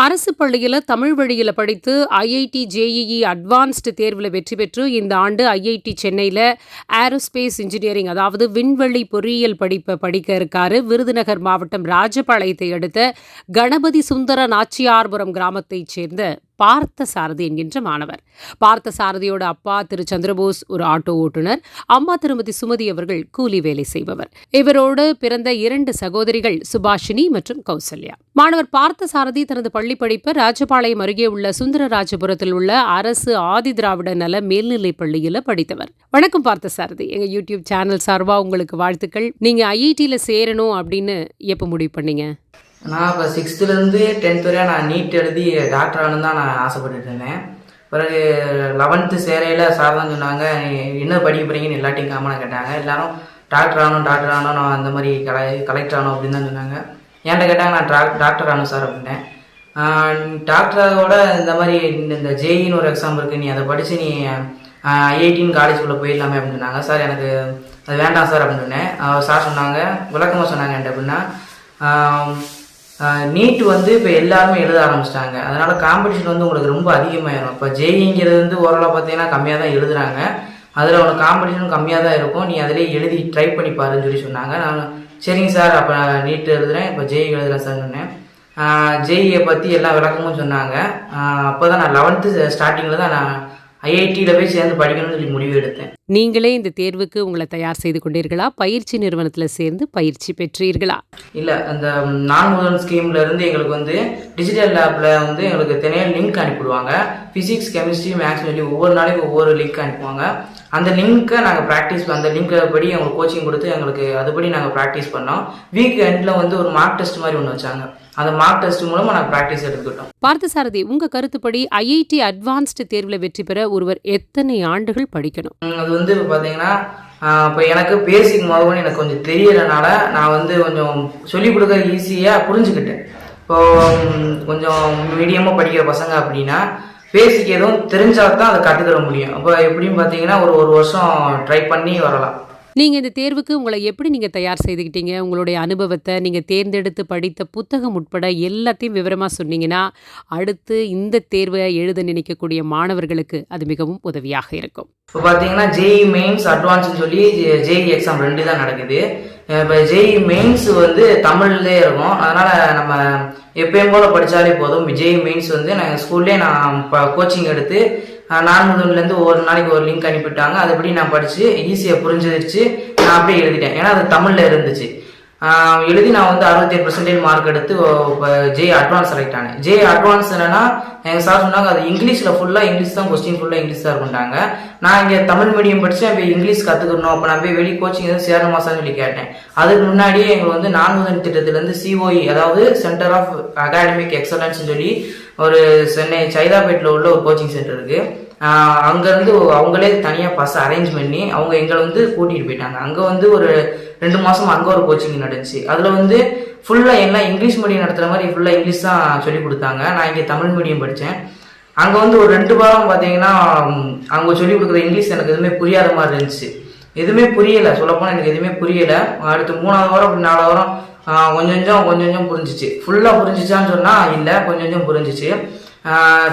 அரசு பள்ளியில் தமிழ் வழியில் படித்து ஐஐடி ஜேஇஇ அட்வான்ஸ்டு தேர்வில் வெற்றி பெற்று இந்த ஆண்டு ஐஐடி சென்னையில் ஏரோஸ்பேஸ் இன்ஜினியரிங் அதாவது விண்வெளி பொறியியல் படிப்பை படிக்க இருக்காரு. விருதுநகர் மாவட்டம் ராஜபாளையத்தை அடுத்த கணபதி சுந்தர நாச்சியார்புரம் கிராமத்தைச் சேர்ந்த பார்த்த சாரதி என்கின்ற மாணவர். பார்த்த சாரதியோட அப்பா திரு சந்திரபோஸ் ஒரு ஆட்டோ ஓட்டுநர். அம்மா திருமதி சுமதி அவர்கள் கூலி வேலை செய்பவர். இவரோடு பிறந்த இரண்டு சகோதரிகள் சுபாஷினி மற்றும் கௌசல்யா. மாணவர் பார்த்த சாரதி தனது பள்ளி படிப்பை ராஜபாளையம் அருகே உள்ள சுந்தரராஜபுரத்தில் உள்ள அரசு ஆதி திராவிட நல மேல்நிலைப் பள்ளியில் படித்தவர். வணக்கம் பார்த்த சாரதி எங்க யூடியூப் சேனல் சார்பாக உங்களுக்கு வாழ்த்துக்கள். நீங்க ஐஐடியில் சேரணும் அப்படின்னு எப்போ முடிவு பண்ணீங்க? நான் இப்போ சிக்ஸ்த்துலேருந்து டென்த் வரையும் நான் நீட் எழுதி டாக்டர் ஆகணும் தான் நான் ஆசைப்பட்டுட்டு இருந்தேன். பிறகு லெவன்த்து சேரையில் சார் தான் சொன்னாங்க "நீ என்ன படிக்க போகிறீங்கன்னு எல்லாத்தையும் காமனாக கேட்டாங்க. எல்லாரும் டாக்டர் ஆகணும் டாக்டர் ஆகணும் நான் அந்த மாதிரி கலை கலெக்டர் ஆகணும் அப்படின்னு தான் சொன்னாங்க. என்கிட்ட கேட்டாங்க நான் டாக் டாக்டர் ஆகணும் சார் அப்படின்னேன் டாக்டரோட இந்த மாதிரி இந்த- இந்த ஜேஇன்னு ஒரு எக்ஸாம் இருக்குது நீ அதை படித்து நீ ஐஐடின்னு காலேஜுக்குள்ளே போயிடலாமே அப்படின்னு சொன்னாங்க. சார் எனக்கு அது வேண்டாம் சார் அப்படின்னு சொன்னேன். சார் சொன்னாங்க விளக்கமாக சொன்னாங்க என்கிட்ட அப்படின்னா நீட் வந்து இப்போ எல்லாருமே எழுத ஆரம்பிச்சிட்டாங்க. அதனால் காம்படிஷன் வந்து உங்களுக்கு ரொம்ப அதிகமாயிடும் இப்போ ஜேஇங்கிறது வந்து ஓரளவு பார்த்தீங்கன்னா கம்மியாக தான் எழுதுறாங்க. அதில் உனக்கு காம்படிஷனும் கம்மியாக தான் இருக்கும். நீ அதிலே எழுதி ட்ரை பண்ணி பாருன்னு சொல்லி சொன்னாங்க. நான் சரிங்க சார் அப்போ நான் நீட் எழுதுகிறேன் இப்போ ஜேஇ எழுதுகிறேன் சார் சொன்னேன். ஜேஇயை பற்றி எல்லா விளக்கமும் சொன்னாங்க. அப்போ தான் நான் லெவன்த்து ஸ்டார்டிங்கில் தான் நான் ஐஐடியில் போய் சேர்ந்து படிக்கணும்னு சொல்லி முடிவு எடுத்தேன். நீங்களே இந்த தேர்வுக்கு உங்களை தயார் செய்து கொண்டீர்களா? பயிற்சி நிறுவனத்தில் சேர்ந்து பயிற்சி பெற்றீர்களா? இல்லை அந்த நான் முதல் ஸ்கீம்ல இருந்து எங்களுக்கு வந்து டிஜிட்டல் லேப்ல வந்து எங்களுக்கு தினையில் லிங்க் அனுப்பிடுவாங்க ஃபிசிக்ஸ் கெமிஸ்ட்ரி மேக்ஸ் சொல்லி ஒவ்வொரு நாளைக்கு ஒவ்வொரு லிங்க் அனுப்புவாங்க. அந்த லிங்க்கை நாங்கள் ப்ராக்டிஸ் அந்த லிங்க்கை படி எங்களுக்கு கோச்சிங் கொடுத்து எங்களுக்கு அதுபடி நாங்கள் ப்ராக்டிஸ் பண்ணோம். வீக் எண்டில் வந்து ஒரு மார்க் டெஸ்ட் மாதிரி ஒன்று வச்சாங்க. அந்த மார்க் டெஸ்ட் மூலமாக நாங்கள் ப்ராக்டிஸ் எடுத்துக்கிட்டோம். பார்த்தசாரதி உங்க கருத்துப்படி ஐஐடி அட்வான்ஸ்டு தேர்வில் வெற்றி பெற ஒருவர் எத்தனை ஆண்டுகள் படிக்கணும்? அது வந்து இப்போ பார்த்தீங்கன்னா இப்போ எனக்கு பேசிக் முதல்ல எனக்கு கொஞ்சம் தெரியறனால நான் வந்து கொஞ்சம் சொல்லிக் கொடுக்க ஈஸியாக புரிஞ்சுக்கிட்டேன். இப்போ கொஞ்சம் மீடியமாக படிக்கிற பசங்க அப்படின்னா பேசிக் எதுவும் தெரிஞ்சால் தான் அதை கற்றுத்தர முடியும். அப்போ எப்படின்னு பார்த்தீங்கன்னா ஒரு ஒரு வருஷம் ட்ரை பண்ணி வரலாம். நீங்கள் இந்த தேர்வுக்கு உங்களை எப்படி நீங்கள் தயார் செய்துக்கிட்டீங்க? உங்களுடைய அனுபவத்தை நீங்கள் தேர்ந்தெடுத்து படித்த புத்தகம் உட்பட எல்லாத்தையும் விவரமாக சொன்னீங்கன்னா அடுத்து இந்த தேர்வை எழுத நினைக்கக்கூடிய மாணவர்களுக்கு அது மிகவும் உதவியாக இருக்கும். இப்போ பார்த்தீங்கன்னா ஜேஇ மெயின்ஸ் அட்வான்ஸ்னு சொல்லி ஜேஇ எக்ஸாம் ரெண்டு தான் நடக்குது. இப்போ ஜேஇ மெயின்ஸ் வந்து தமிழ்லே இருக்கும். அதனால் நம்ம எப்பயும் போல படித்தாலே போதும். ஜேஇ மெயின்ஸ் வந்து நாங்கள் ஸ்கூல்லே நான் கோச்சிங் எடுத்து அஹ், நான் முதல்லேருந்து ஒவ்வொரு நாளைக்கு ஒரு லிங்க் அனுப்பிவிட்டாங்க. அதுபடி நான் படித்து ஈஸியாக புரிஞ்சிருச்சு. நான் அப்படியே எழுதிட்டேன். ஏன்னா அது தமிழில் இருந்துச்சு. எழுதி நான் வந்து அறுபத்தேழு பர்சன்டேஜ் மார்க் எடுத்து ஜே அட்வான்ஸ் செலக்ட் ஆனேன். ஜே அட்வான்ஸ் என்னன்னா எங்கள் சார் சொன்னாங்க அது இங்கிலீஷில் ஃபுல்லாக இங்கிலீஷ் தான் கொஸ்டின் ஃபுல்லாக இங்கிலீஷ் தான் இருக்குண்டாங்க நான் இங்கே தமிழ் மீடியம் படித்து போய் இங்கிலீஷ் கற்றுக்கணும் அப்போ நான் போய் வெளி கோச்சிங் எதுவும் சேரணுமா சார் சொல்லி கேட்டேன். அதுக்கு முன்னாடியே எங்களுக்கு வந்து நான்கு திட்டத்திலேருந்து சிஓஇ அதாவது சென்டர் ஆஃப் அகாடமிக் எக்ஸலன்ஸ் சொல்லி ஒரு சென்னை சைதாபேட்டில் உள்ள ஒரு கோச்சிங் சென்டர் இருக்குது அங்கேருந்து அவங்களே தனியாக பஸ் அரேஞ்ச் பண்ணி அவங்க எங்களை வந்து கூட்டிகிட்டு போயிட்டாங்க. அங்கே வந்து ஒரு ரெண்டு மாதம் அங்கே ஒரு கோச்சிங் நடந்துச்சு. அதில் வந்து ஃபுல்லாக எல்லாம் இங்கிலீஷ் மீடியம் நடத்துகிற மாதிரி ஃபுல்லாக இங்கிலீஷ் தான் சொல்லி கொடுத்தாங்க. நான் இங்கே தமிழ் மீடியம் படித்தேன் அங்கே வந்து ஒரு ரெண்டு வாரம் பார்த்தீங்கன்னா அவங்க சொல்லி கொடுக்குற இங்கிலீஷ் எனக்கு எதுவுமே புரியாத மாதிரி இருந்துச்சு. எதுவுமே புரியலை. சொல்லப்போனால் எனக்கு எதுவுமே புரியலை. அடுத்து மூணாவது வாரம் அப்படி நாலாவது வாரம் கொஞ்சம் கொஞ்சம் கொஞ்சம் கொஞ்சம் புரிஞ்சிச்சு ஃபுல்லாக புரிஞ்சிச்சான்னு சொன்னால் இல்லை கொஞ்சம் கொஞ்சம் புரிஞ்சிச்சு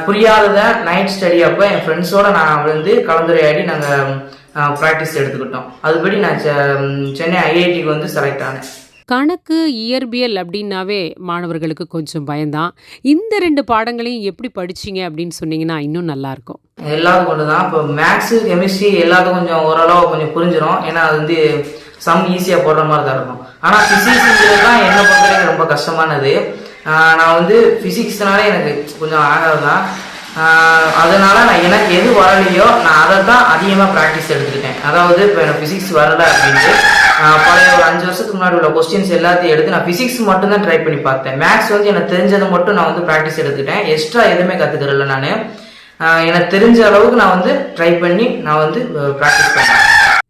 புரியாததை நைட் ஸ்டடி அப்போ என் ஃப்ரெண்ட்ஸோட நான் வந்து கலந்துரையாடி நாங்கள் ப்ராக்டிஸ் எடுத்துக்கிட்டோம். அதுபடி நான் சென்னை ஐஐடிக்கு வந்து செலக்ட் ஆனேன். கணக்கு இயற்பியல் அப்படின்னாவே மாணவர்களுக்கு கொஞ்சம் பயம்தான். இந்த ரெண்டு பாடங்களையும் எப்படி படிச்சீங்க அப்படின்னு சொன்னீங்கன்னா இன்னும் நல்லா இருக்கும் எல்லாத்துக்கும் ஒன்று தான் இப்போ மேக்ஸு கெமிஸ்ட்ரி எல்லாத்துக்கும் கொஞ்சம் ஓரளவு கொஞ்சம் புரிஞ்சிடும் ஏன்னா அது வந்து சம் ஈஸியாக போடுற மாதிரி தான் இருக்கும். ஆனால் ஃபிசிக்ஸுங்கிறது தான் என்னை பொறுத்தவரைக்கும் ரொம்ப கஷ்டமானது. நான் வந்து ஃபிசிக்ஸ்னாலே எனக்கு கொஞ்சம் ஆகாது தான். அதனால் நான் எனக்கு எது வரலையோ நான் அதை தான் அதிகமாக ப்ராக்டிஸ் எடுத்துக்கிட்டேன். அதாவது இப்போ எனக்கு ஃபிசிக்ஸ் வரல அப்படின்ட்டு பழைய ஒரு அஞ்சு வருஷத்துக்கு முன்னாடி உள்ள கொஸ்டின்ஸ் எல்லாத்தையும் எடுத்து நான் ஃபிசிக்ஸ் மட்டும் தான் ட்ரை பண்ணி பார்த்தேன். மேக்ஸ் வந்து எனக்கு தெரிஞ்சதை மட்டும் நான் வந்து ப்ராக்டிஸ் எடுத்துக்கிட்டேன். எக்ஸ்ட்ரா எதுவுமே கற்றுக்கிறல நான். எனக்கு தெரிஞ்ச அளவுக்கு நான் வந்து ட்ரை பண்ணி நான் வந்து ப்ராக்டிஸ் பண்ணேன்.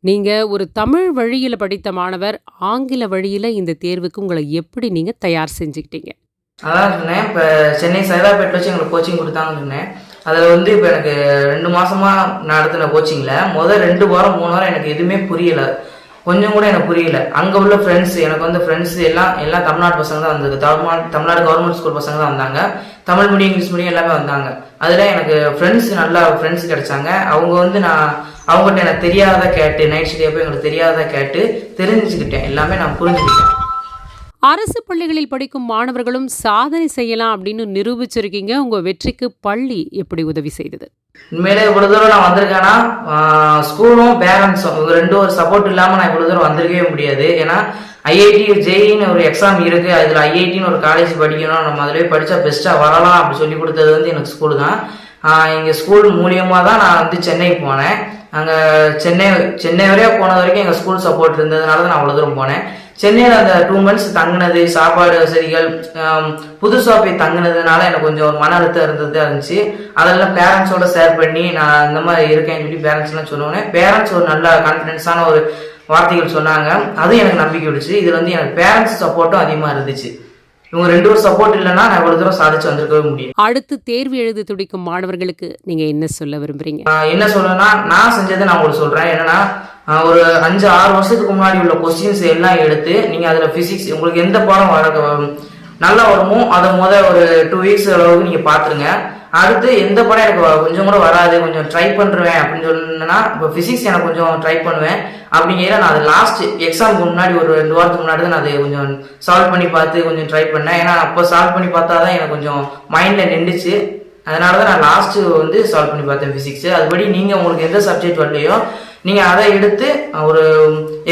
நீங்கள் ஒரு தமிழ் வழியில் படித்த மாணவர் ஆங்கில வழியில் இந்த தேர்வுக்கு உங்களை எப்படி நீங்கள் தயார் செஞ்சுக்கிட்டீங்க? அதான் சொன்னேன். இப்போ சென்னை சைதாப்பேட்டில் வச்சு எங்களுக்கு கோச்சிங் கொடுத்தாங்கன்னு சொன்னேன். அதில் வந்து இப்போ எனக்கு ரெண்டு மாதமாக நடத்தின கோச்சிங்கில் முதல் ரெண்டு வாரம் மூணு வாரம் எனக்கு எதுவுமே புரியலை. கொஞ்சம் கூட எனக்கு புரியல. அங்கே உள்ள ஃப்ரெண்ட்ஸ் எனக்கு வந்து ஃப்ரெண்ட்ஸ் எல்லாம் எல்லாம் தமிழ்நாடு பசங்க தான் வந்தது. தமிழ்நாடு தமிழ்நாடு கவர்மெண்ட் ஸ்கூல் பசங்க தான் வந்தாங்க. தமிழ் மீடியம் இங்கிலீஷ் மீடியம் எல்லாமே வந்தாங்க. அதில் எனக்கு ஃப்ரெண்ட்ஸ் நல்லா ஃப்ரெண்ட்ஸ் கிடைச்சாங்க. அவங்க வந்து நான் அவங்ககிட்ட எனக்கு தெரியாத கேட்டு நைட் ஸ்டே போய் எனக்கு தெரியாத கேட்டு தெரிஞ்சுக்கிட்டேன். எல்லாமே நான் புரிஞ்சுக்கிட்டேன். அரசு பள்ளிகளில் படிக்கும் மாணவர்களும் சாதனை செய்யலாம் அப்படின்னு நிரூபிச்சிருக்கீங்க. உங்க வெற்றிக்கு பள்ளி எப்படி உதவி செய்தது? உண்மையிலே இவ்வளவு தூரம் நான் வந்திருக்கேன்னா ஸ்கூலும் பேரண்ட்ஸும் இவங்க ரெண்டும் ஒரு சப்போர்ட் இல்லாம நான் இவ்வளவு தூரம் வந்திருக்கவே முடியாது. ஏன்னா ஐஐடி ஜேஇன்னு ஒரு எக்ஸாம் இருக்கு. அதுல ஐஐடின்னு ஒரு காலேஜ் படிக்கணும் நம்ம அதிலே படிச்சா பெஸ்டா வரலாம் அப்படி சொல்லி கொடுத்தது வந்து எனக்கு ஸ்கூல் தான். ஆஹ் எங்க ஸ்கூல் மூலியமா தான் நான் வந்து சென்னைக்கு போனேன். அங்கே சென்னை சென்னை வரையா போனது வரைக்கும் எங்கள் ஸ்கூல் சப்போர்ட் இருந்ததுனால தான் நான் அவ்வளோ தூரம் போனேன். சென்னையில் அந்த டூ மந்த்ஸ் தங்கினது சாப்பாடு வசதிகள் புதுசாக போய் தங்கினதுனால எனக்கு கொஞ்சம் ஒரு மன அழுத்தம் இருந்தது இருந்துச்சு. அதெல்லாம் பேரண்ட்ஸோட ஷேர் பண்ணி நான் இந்த மாதிரி இருக்கேன்னு சொல்லி பேரண்ட்ஸ்லாம் எல்லாம் பேரண்ட்ஸ் ஒரு நல்ல கான்ஃபிடென்ஸான ஒரு வார்த்தைகள் சொன்னாங்க. அதுவும் எனக்கு நம்பிக்கை விடுச்சு. இதில் வந்து எனக்கு பேரண்ட்ஸ் சப்போர்ட்டும் அதிகமாக இருந்துச்சு. இவங்க ரெண்டு பேரும் சப்போர்ட் இல்லைன்னா நான் இவ்வளவு தூரம் சாதிச்சு வந்திருக்கவே முடியும் அடுத்து தேர்வு எழுத துடிக்கும் மாணவர்களுக்கு நீங்க என்ன சொல்ல விரும்புறீங்க? என்ன சொல்லணும்னா நான் செஞ்சதை நான் உங்களுக்கு சொல்றேன். என்னன்னா ஒரு அஞ்சு ஆறு வருஷத்துக்கு முன்னாடி உள்ள கொஸ்டின்ஸ் எல்லாம் எடுத்து நீங்க அதுல பிசிக்ஸ் உங்களுக்கு எந்த பாடம் வர நல்லா வருமோ அதை முத ஒரு டூ வீக்ஸ் அளவுக்கு நீங்க பாத்துருங்க அடுத்து எந்த படம் எனக்கு கொஞ்சம் கூட வராது கொஞ்சம் ட்ரை பண்ணுறேன் அப்படின்னு சொன்னா இப்போ ஃபிசிக்ஸ் எனக்கு கொஞ்சம் ட்ரை பண்ணுவேன். அப்படிங்கிற நான் அது லாஸ்ட் எக்ஸாமுக்கு முன்னாடி ஒரு ரெண்டு வாரத்துக்கு முன்னாடி தான் நான் அதை கொஞ்சம் சால்வ் பண்ணி பார்த்து கொஞ்சம் ட்ரை பண்ணேன். ஏன்னா அப்போ சால்வ் பண்ணி பார்த்தா தான் எனக்கு கொஞ்சம் மைண்டில் நின்றுச்சு அதனால தான் நான் லாஸ்ட்டு வந்து சால்வ் பண்ணி பார்த்தேன் ஃபிசிக்ஸ் அதுபடி நீங்கள் உங்களுக்கு எந்த சப்ஜெக்ட் வரலையோ நீங்கள் அதை எடுத்து ஒரு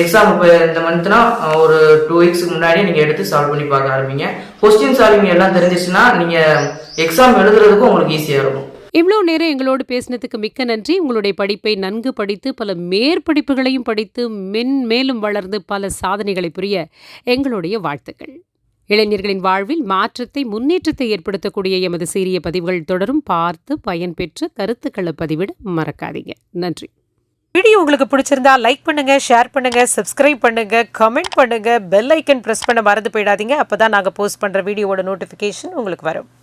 எக்ஸாம் இப்போ இந்த மந்த்னா ஒரு டூ வீக்ஸ்க்கு முன்னாடி நீங்கள் எடுத்து சால்வ் பண்ணி பார்க்க ஆரம்பிங்க. கொஸ்டின் சால்விங் எல்லாம் தெரிஞ்சிச்சுன்னா நீங்கள் எக்ஸாம் எழுதுறதுக்கும் உங்களுக்கு ஈஸியாக இருக்கும். இவ்வளோ நேரம் எங்களோடு பேசினதுக்கு மிக்க நன்றி. உங்களுடைய படிப்பை நன்கு படித்து பல மேற்படிப்புகளையும் படித்து மென் மேலும் வளர்ந்து பல சாதனைகளை புரிய எங்களுடைய வாழ்த்துக்கள். இளைஞர்களின் வாழ்வில் மாற்றத்தை முன்னேற்றத்தை ஏற்படுத்தக்கூடிய எமது சீரிய பதிவுகள் தொடரும். பார்த்து பயன்பெற்று கருத்துக்களை பதிவிட மறக்காதீங்க. நன்றி. வீடியோ உங்களுக்கு பிடிச்சிருந்தா லைக் பண்ணுங்க ஷேர் பண்ணுங்க சப்ஸ்கிரைப் பண்ணுங்க கமெண்ட் பண்ணுங்க பெல் ஐக்கன் பிரஸ் பண்ண மறந்து போயிடாதீங்க. அப்பதான் நாங்கள் போஸ்ட் பண்ற வீடியோவோட நோட்டிபிகேஷன் உங்களுக்கு வரும்.